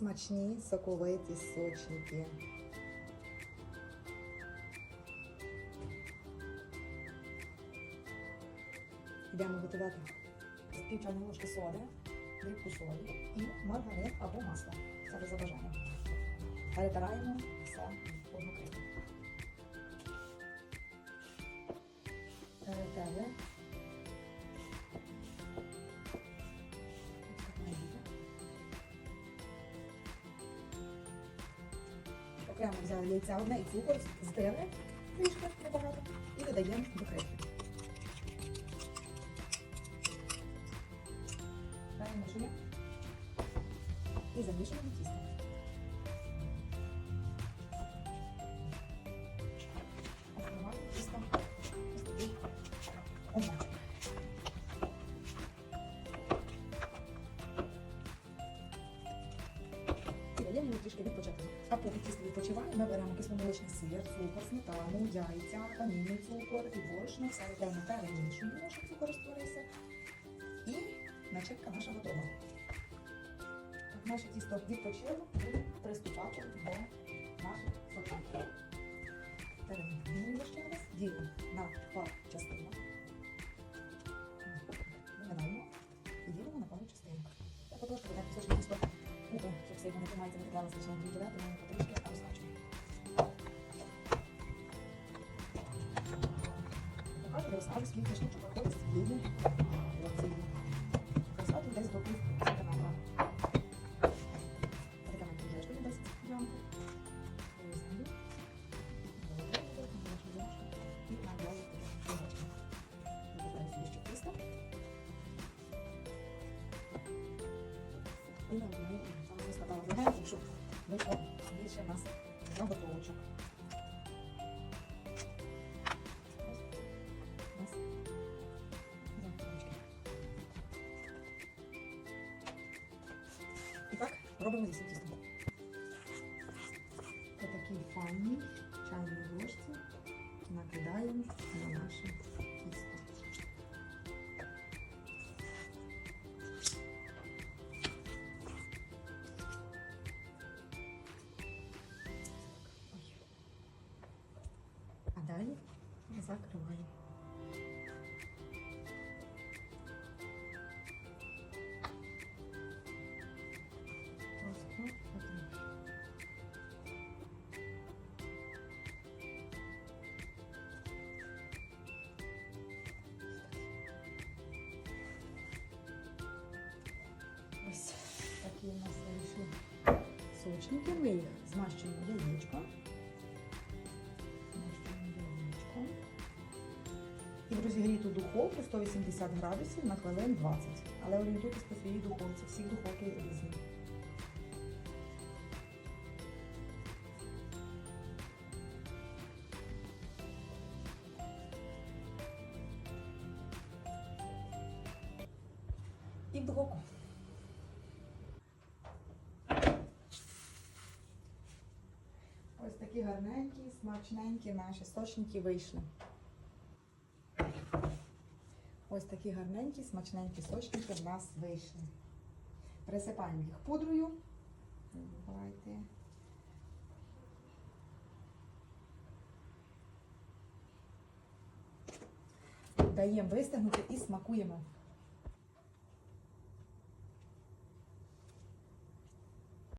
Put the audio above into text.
смачні, соковиті, сочники. Йдемо готувати. Пів чайної ложки соди, дрібку солі і маргарин або масло. Це за бажанням. Перетираємо все в одну крихту. Перетерли. Окремо взяли яйця одне і цукор, здили трішки небагато і додаємо до крихти. Перемішуємо і замішуємо тісто. Трішки відпочити. А поки тісто відпочиває, ми беремо кисломолочний сир, цукор, сметану, яйця, ванільний цукор і борошно. Все ретельно перемішуємо, щоб цукор розтворився. І начинка наша готова. Так, наше тісто відпочило, будемо приступати до наших сочинків. Перемішуємо ще раз, ділимо на пару частинок. Вигинаємо і ділимо на пару частинок. Так потрошки буде сильно не тримається, не треба звичайно діжувати, тому потрішки розкачуємо. Покажу, розкажу, скільки штучок виходить з цієї порції. Розкладу десь до пів сантиметра. Така мене кружечка на 10 грам. І нав'язую кружечки. Викладаю сюди ще тісто. І нав'язую. Саме розкладала легенько, щоб вийшло більше у нас заготовочок. Ось. Ось. Заготовочки. І так робимо зі тістом. Отакі файні чайні ложці накидаємо на наше закриваємо. Ось такі у нас вийшли сочники. Ми їх змащуємо яєчком. Розігріту духовку 180 градусів на хвилин 20. Але орієнтуйтесь по своїй духовці. Всі духовки різні. І в духовку. Ось такі гарненькі, смачненькі наші сочники вийшли. Ось такі гарненькі, смачненькі сочники в нас вийшли. Присипаємо їх пудрою. Не забувайте. Даємо вистигнути і смакуємо.